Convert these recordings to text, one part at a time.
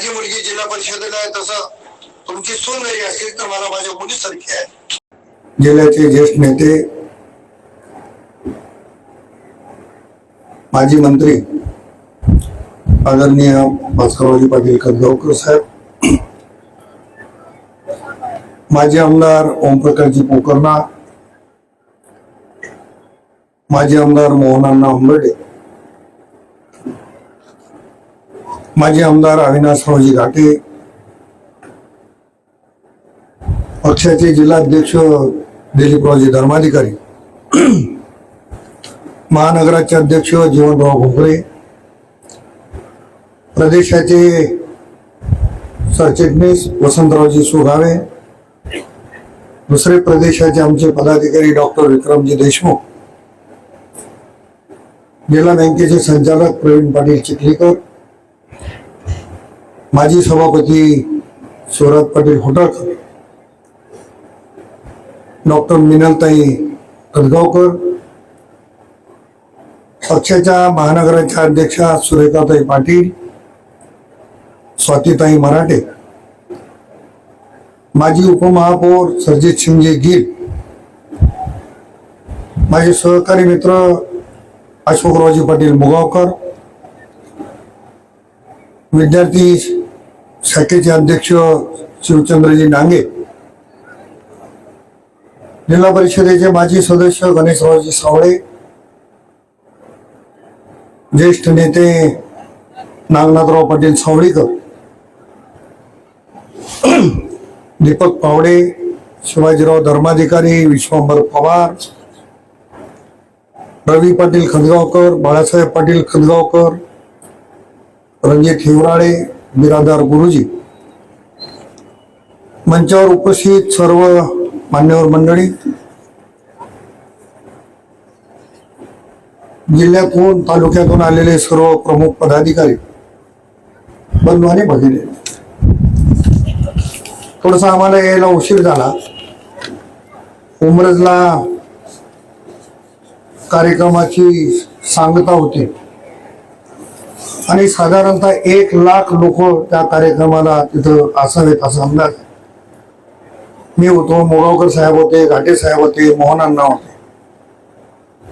माझी मुलगी जिल्हा परिषदेला आहे तसं तुमची सून जरी असेल तर मला माझ्या मुलीसारखी आहे. जिल्ह्याचे ज्येष्ठ नेते माजी मंत्री आदरणीय भास्करवाजी पाटील खतगावकर साहेब माजी आमदार ओमप्रकाशजी पोकर्णा माजी आमदार मोहनांना आंबर्डे माजी आमदार अविनाशरावजी घाटे पक्षाचे जिल्हाध्यक्ष दिलीपरावजी धर्माधिकारी महानगराचे अध्यक्ष जीवनराव भोगरे प्रदेशाचे सरचिटणीस वसंतरावजी सुगावे दुसरे प्रदेशाचे आमचे पदाधिकारी डॉक्टर विक्रमजी देशमुख जिल्हा बँकेचे संचालक प्रवीण पाटील चिखलीकर माजी सभापती शिवराज पाटील होटाळकर डॉक्टर मिनलताई कदगावकर पक्षाच्या महानगराच्या अध्यक्षा सुरेखाताई पाटील स्वातीताई मराठे माजी उपमहापौर सरजित शिंदे गिल माझे सहकारी मित्र अशोकरावजी पाटील मुगावकर विद्यार्थी शाखेचे अध्यक्ष शिवचंद्रजी डांगे जिल्हा परिषदेचे माजी सदस्य गणेशरावजी सावळे ज्येष्ठ नेते नागनाथराव पाटील सावळीकर दीपक पावडे शिवाजीराव धर्माधिकारी विश्वंभर पवार रवी पाटील खदगावकर बाळासाहेब पाटील खदगावकर रणजित हिवराळे बिरादार गुरुजी मंचावर उपस्थित सर्व मान्यवर मंडळी जिल्ह्यातून तालुक्यातून आलेले सर्व प्रमुख पदाधिकारी बंधू आणि भगिनी. थोडस आम्हाला यायला उशीर झाला. उमरजला कार्यक्रमाची सांगता होती. आणि साधारणतः एक लाख लोक त्या कार्यक्रमाला तिथं असावेत असा अंदाज मी होतो मोगावकर साहेब होते घाटे साहेब होते मोहन अण्णा होते.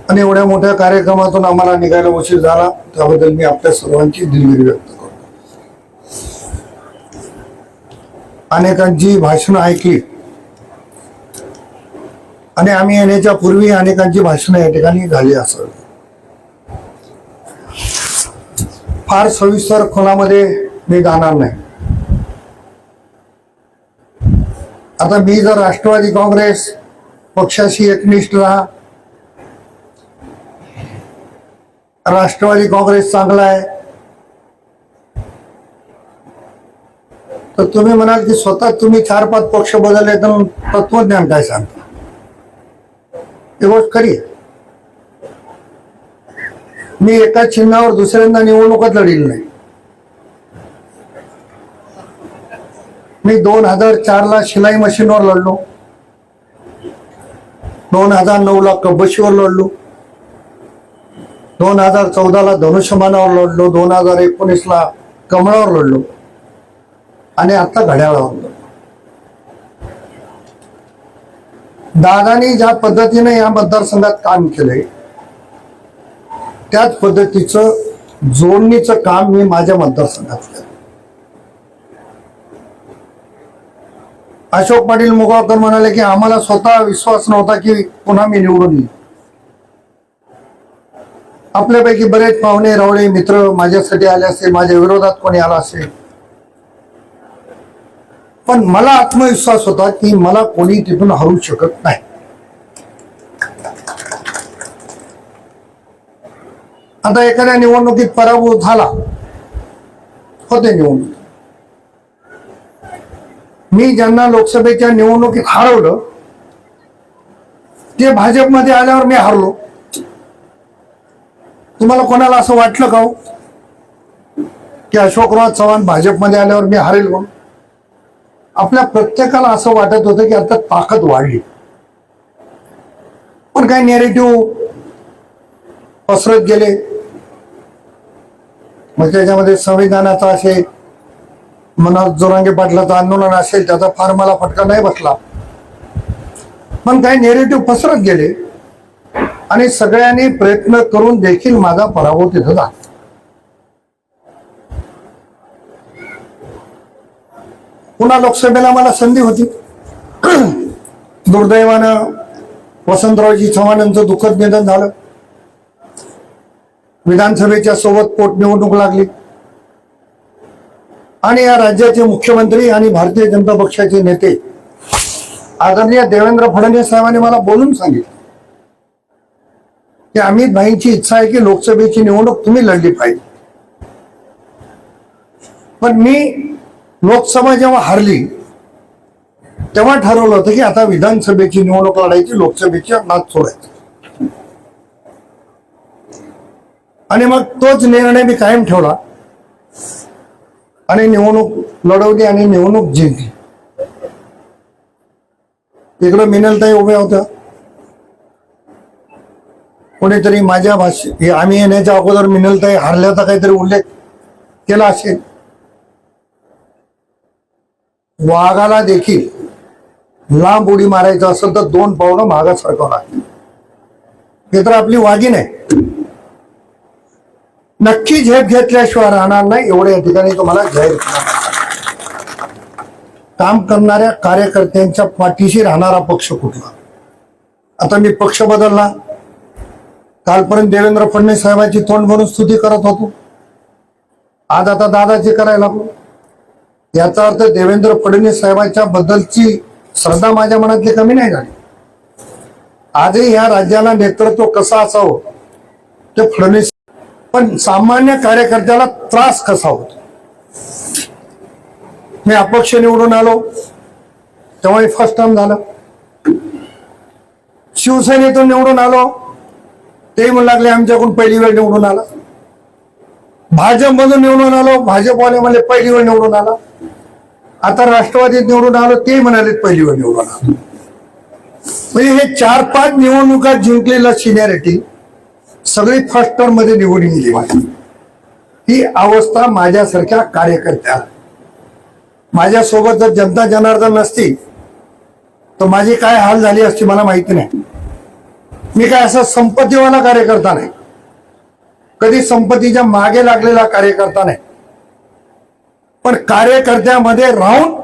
आणि एवढ्या मोठ्या कार्यक्रमातून आम्हाला निघायला उशीर झाला. त्याबद्दल मी आपल्या सर्वांची दिलगिरी व्यक्त करतो. अनेकांची भाषणं ऐकली. आणि आम्ही येण्याच्या पूर्वी अनेकांची भाषणं या ठिकाणी झाली असावी. फार सविस्तर खोलामध्ये मी जाणार नाही. आता मी जर राष्ट्रवादी काँग्रेस पक्षाशी एकनिष्ठ राहा राष्ट्रवादी काँग्रेस चांगला आहे तर तुम्ही म्हणाल की स्वतः तुम्ही चार पाच पक्ष बदलले तर तत्वज्ञान काय सांगता? ही गोष्ट खरी आहे. मी एका चिन्हावर दुसऱ्यांदा निवडणुकात लढील नाही. मी दोन हजार चार ला शिलाई मशीनवर लढलो. दोन हजार नऊ ला कबशीवर लढलो. दोन हजार चौदा ला धनुष्यमानावर लढलो. दोन हजार एकोणीस ला कमळावर लढलो. आणि आता घड्याळावर लढलो. दादानी ज्या पद्धतीने या मतदारसंघात काम केलंय त्याच पद्धतीचं जोडणीचं काम मी माझ्या मतदारसंघात केलं. अशोक पाटील मुगावकर म्हणाले की आम्हाला स्वतः विश्वास नव्हता की पुन्हा मी निवडून येईल आपल्यापैकी बरेच पाहुणे रावळे मित्र माझ्यासाठी आले असेल माझ्या विरोधात कोणी आला असेल. पण मला आत्मविश्वास होता की मला कोणी तिथून हरू शकत नाही. आता एखाद्या निवडणुकीत पराभूत झाला होते निवडणूक. मी ज्यांना लोकसभेच्या निवडणुकीत हरवलं ते भाजपमध्ये आल्यावर मी हरलो. तुम्हाला कोणाला असं वाटलं का हो? की अशोकराव चव्हाण भाजपमध्ये आल्यावर मी हरेल म्हणून? आपल्या प्रत्येकाला असं वाटत होतं की आता ताकद वाढली. पण काही नेरेटिव्ह पसरत गेले. मग त्याच्यामध्ये संविधानाचा असे मनोज जोरांगे पाटलाचं आंदोलन असेल त्याचा फार मला फटका नाही बसला. पण काही नेरेटिव्ह पसरत गेले. आणि सगळ्यांनी प्रयत्न करून देखील माझा पराभव तिथं झाला. पुन्हा लोकसभेला मला संधी होती. दुर्दैवानं वसंतरावजी चव्हाण यांचं दुःखद निधन झालं. विधानसभेच्या सोबत पोटनिवडणूक लागली. आणि या राज्याचे मुख्यमंत्री आणि भारतीय जनता पक्षाचे नेते आदरणीय देवेंद्र फडणवीस साहेबांनी मला बोलून सांगितलं की अमित भाईंची इच्छा आहे की लोकसभेची निवडणूक तुम्ही लढली पाहिजे. पण मी लोकसभा जेव्हा हारली तेव्हा ठरवलं होतं की आता विधानसभेची निवडणूक लढायची लोकसभेची नाच सोडायची. आणि मग तोच निर्णय मी कायम ठेवला. आणि निवडणूक लढवली आणि निवडणूक जिंकली. इकडं मिनलताई उभ्या होत्या. कोणीतरी माझ्या भाषे आम्ही येण्याच्या अगोदर मिनलताई हारल्याचा काहीतरी उल्लेख केला असेल. वाघाला देखील लांब उडी मारायचं असेल तर दोन पावलं मागा सरकवणार लागते हे तर आपली वाघीण आहे नक्की झेप घेतल्याशिवाय राहणार नाही. एवढे या ठिकाणी तुम्हाला जाहीर काम करणाऱ्या कार्यकर्त्यांच्या पाठीशी राहणारा पक्ष कुठला? आता मी पक्ष बदलला. कालपर्यंत देवेंद्र फडणवीस साहेबांची तोंड भरून स्तुती करत होतो. आज आता दादाची करायला लागलो. याचा अर्थ देवेंद्र फडणवीस साहेबांच्या बद्दलची श्रद्धा माझ्या मनातली कमी नाही झाली. आजही या राज्याला नेतृत्व कसं असावं ते फडणवीस पण सामान्य कार्यकर्त्याला त्रास कसा होतो? मी अपक्ष निवडून आलो. तेव्हा फर्स्ट टर्म झालं. शिवसेनेतून निवडून आलो. ते म्हणू लागले आमच्याकडून पहिली वेळ निवडून आला. भाजपमधून निवडून आलो. भाजपवाले म्हणले पहिली वेळ निवडून आला. आता राष्ट्रवादीत निवडून आलो. ते म्हणाले पहिली वेळ निवडून आलो. म्हणजे हे चार पाच निवडणुका जिंकलेला सिनियरिटी सगळी फर्स्ट टर्ममध्ये निवडून गेली माझी. ही अवस्था माझ्यासारख्या कार्यकर्त्या. माझ्यासोबत जर जनता जनार्दन नसती तर माझी काय हाल झाली असती मला माहिती नाही. मी काय असा संपत्तीवाला कार्यकर्ता नाही. कधी संपत्तीच्या मागे लागलेला कार्यकर्ता नाही. पण कार्यकर्त्यामध्ये राहून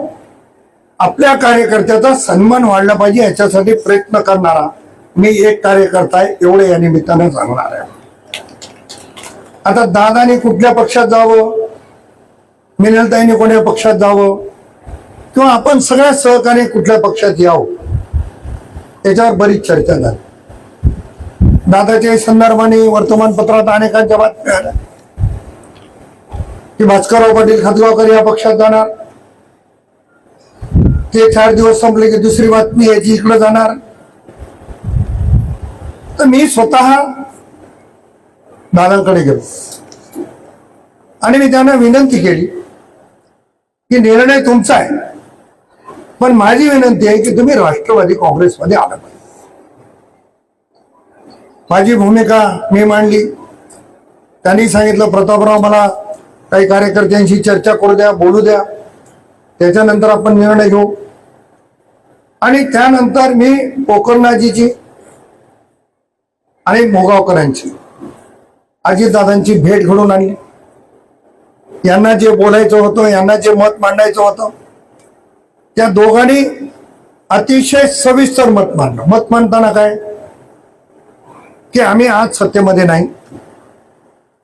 आपल्या कार्यकर्त्याचा सन्मान वाढला पाहिजे याच्यासाठी प्रयत्न करणारा मी एक कार्यकर्ता आहे एवढे या निमित्तानं सांगणार आहे. आता दादाने कुठल्या पक्षात जावं? मिनलताईने कोणत्या पक्षात जावं? किंवा आपण सगळ्या सहकारी कुठल्या पक्षात यावं? याच्यावर बरीच चर्चा झाली. दादाच्या संदर्भाने वर्तमानपत्रात अनेकांच्या बातम्या आल्या. की भास्करराव पाटील खतगावकर या पक्षात जाणार. ते चार दिवस संपले की दुसरी बातमी याची इकडे जाणार. तर मी स्वतः दादांकडे गेलो. आणि मी त्यांना विनंती केली की निर्णय तुमचा आहे. पण माझी विनंती आहे की तुम्ही राष्ट्रवादी काँग्रेसमध्ये आला पाहिजे. माझी भूमिका मी मांडली. त्यांनी सांगितलं प्रतापराव मला काही कार्यकर्त्यांशी चर्चा करू द्या बोलू द्या. त्याच्यानंतर आपण निर्णय घेऊ. आणि त्यानंतर मी पोकरनाजीची आणि मोगावकरांची अजितदादांची भेट घडून आणली. यांना जे बोलायचं होतं यांना जे मत मांडायचं होतं त्या दोघांनी अतिशय सविस्तर मत मांडलं. मत मांडताना काय? की आम्ही आज सत्तेमध्ये नाही.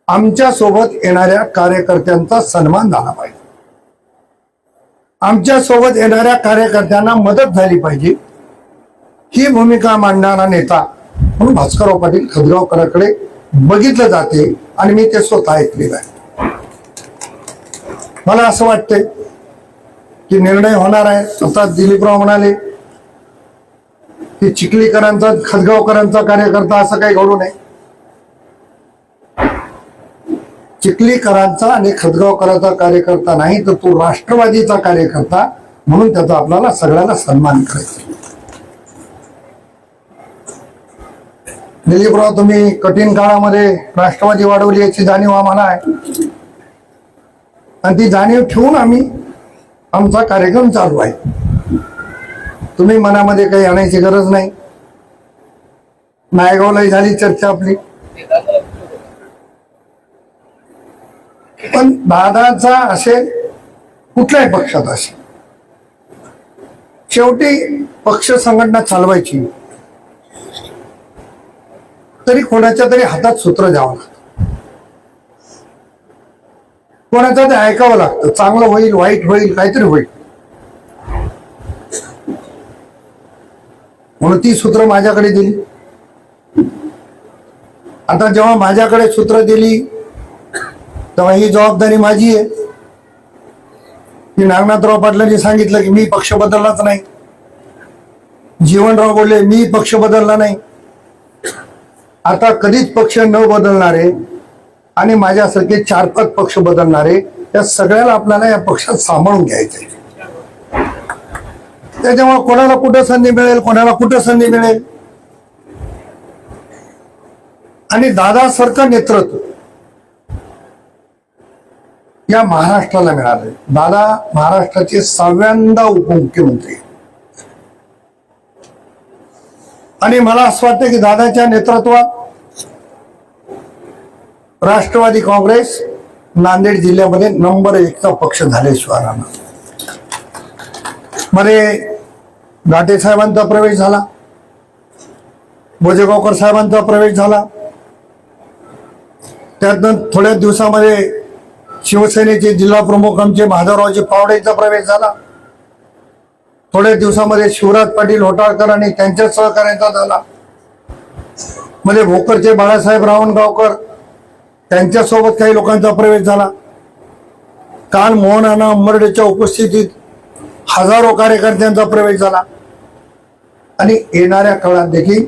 आमच्यासोबत येणाऱ्या कार्यकर्त्यांचा सन्मान झाला पाहिजे. आमच्यासोबत येणाऱ्या कार्यकर्त्यांना मदत झाली पाहिजे. ही भूमिका मांडणारा नेता म्हणून भास्करराव पाटील खदगावकरांकडे बघितलं जाते आणि मी ते स्वतः ऐकलेलं आहे. मला असं वाटतंय की निर्णय होणार आहे. आता दिलीपराव म्हणाले की चिखलीकरांचा खदगावकरांचा कार्यकर्ता असं काही घडू नये. चिखलीकरांचा आणि खदगावकरांचा कार्यकर्ता नाही तर तो राष्ट्रवादीचा कार्यकर्ता म्हणून त्याचा आपल्याला सगळ्याला सन्मान करायचा दिलीपराव तुम्ही कठीण काळामध्ये राष्ट्रवादी वाढवली याची जाणीव आम्हाला आहे. आणि ती जाणीव ठेवून आम्ही आमचा कार्यक्रम चालू आहे. तुम्ही मनामध्ये काही आणायची गरज नाही. नायगावलाही झाली चर्चा आपली. पण दादाचा असे कुठल्याही पक्षात असे शेवटी पक्ष संघटना चालवायची. तरी कोणाच्या तरी हातात सूत्र द्यावं लागतं. कोणाचं ते ऐकावं लागतं. चांगलं होईल वाईट होईल काहीतरी होईल. म्हणून ती सूत्र माझ्याकडे दिली. आता जेव्हा माझ्याकडे सूत्र दिली तेव्हा ही जबाबदारी माझी आहे. की नागनाथराव पाटलांनी सांगितलं की मी पक्ष बदललाच नाही. जीवनराव बोलले मी पक्ष बदलला नाही. आता कधीच पक्ष न बदलणारे आणि माझ्यासारखे चार पाच पक्ष बदलणारे या सगळ्याला आपल्याला या पक्षात सांभाळून घ्यायचे त्याच्यामुळे कोणाला कुठं संधी मिळेल कोणाला कुठं संधी मिळेल? आणि दादासारखं नेतृत्व या महाराष्ट्राला मिळाले दादा महाराष्ट्राचे सहाव्यांदा उपमुख्यमंत्री. आणि मला असं वाटतं की दादाच्या नेतृत्वात राष्ट्रवादी काँग्रेस नांदेड जिल्ह्यामध्ये नंबर एकचा पक्ष झाले शिवारानं मध्ये घाटे साहेबांचा प्रवेश झाला. भोजेगावकर साहेबांचा प्रवेश झाला. त्यातनं थोड्या दिवसामध्ये शिवसेनेचे जिल्हा प्रमुख आमचे माधवरावजी पावडेचा प्रवेश झाला. थोड्या दिवसामध्ये शिवराज पाटील होटाळकर आणि त्यांच्या सहकार्याचा झाला. मध्ये भोकरचे बाळासाहेब रावणगावकर त्यांच्यासोबत काही लोकांचा प्रवेश झाला. काल मोहन अण्णा अंबर्डेच्या उपस्थितीत हजारो कार्यकर्त्यांचा प्रवेश झाला. आणि येणाऱ्या काळात देखील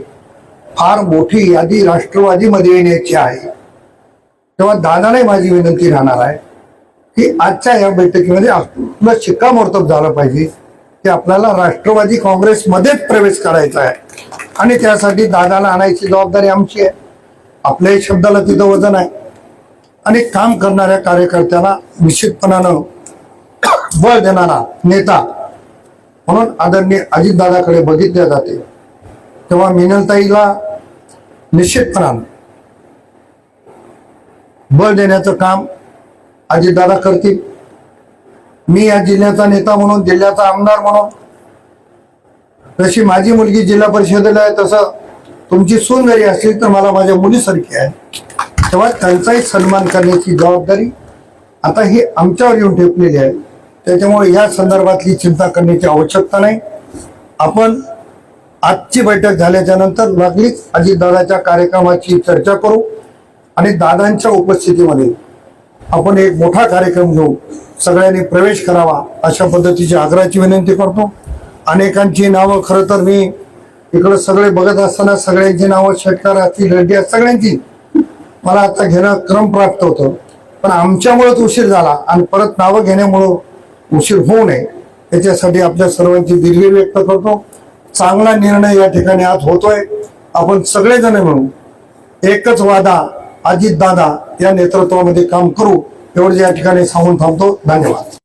फार मोठी यादी राष्ट्रवादीमध्ये येण्याची आहे. तेव्हा दादालाही माझी विनंती राहणार आहे की आजच्या या बैठकीमध्ये आपलं शिक्कामोर्तब झालं पाहिजे. की आपल्याला राष्ट्रवादी काँग्रेसमध्येच प्रवेश करायचा आहे. आणि त्यासाठी दादाला आणायची जबाबदारी आमची आहे. आपल्याही शब्दाला तिथं वजन आहे. आणि काम करणाऱ्या कार्यकर्त्याला निश्चितपणानं बळ देणारा नेता म्हणून आदरणीय अजितदादाकडे बघितले जाते. तेव्हा मिनलताईला निश्चितपणानं बळ देण्याचं काम अजितदादा करतील. मी या जिल्ह्याचा नेता म्हणून जिल्ह्याचा आमदार म्हणून. जशी माझी मुलगी जिल्हा परिषदेला आहे तसं तुमची सून जरी असली तर मला माझ्या मुलीसारखी आहे. तेव्हा त्यांचाही सन्मान करण्याची जबाबदारी आता ही आमच्यावर येऊन ठेपलेली आहे. त्याच्यामुळे या संदर्भातली चिंता करण्याची आवश्यकता नाही. आपण आजची बैठक झाल्याच्यानंतर लागलीच अजितदादाच्या कार्यक्रमाची चर्चा करू आणि दादांच्या उपस्थितीमध्ये आपण एक मोठा कार्यक्रम घेऊ. सगळ्यांनी प्रवेश करावा अशा पद्धतीची आग्रहाची विनंती करतो. अनेकांची नावं खरं तर मी इकडं सगळे बघत असताना सगळ्यांची नावं शेटकार असतील रेड्डी असतील, सगळ्यांची. मला आता घेणं क्रम प्राप्त होतं. पण आमच्यामुळेच उशीर झाला आणि परत नावं घेण्यामुळं उशीर होऊ नये. याच्यासाठी आपल्या सर्वांची दिलगिरी व्यक्त करतो. चांगला निर्णय या ठिकाणी आज होतोय. आपण सगळेजण मिळून एकच वादा अजित दादा या नेतृत्वामध्ये काम करू एवढं या ठिकाणी सांगून थांबतो. धन्यवाद.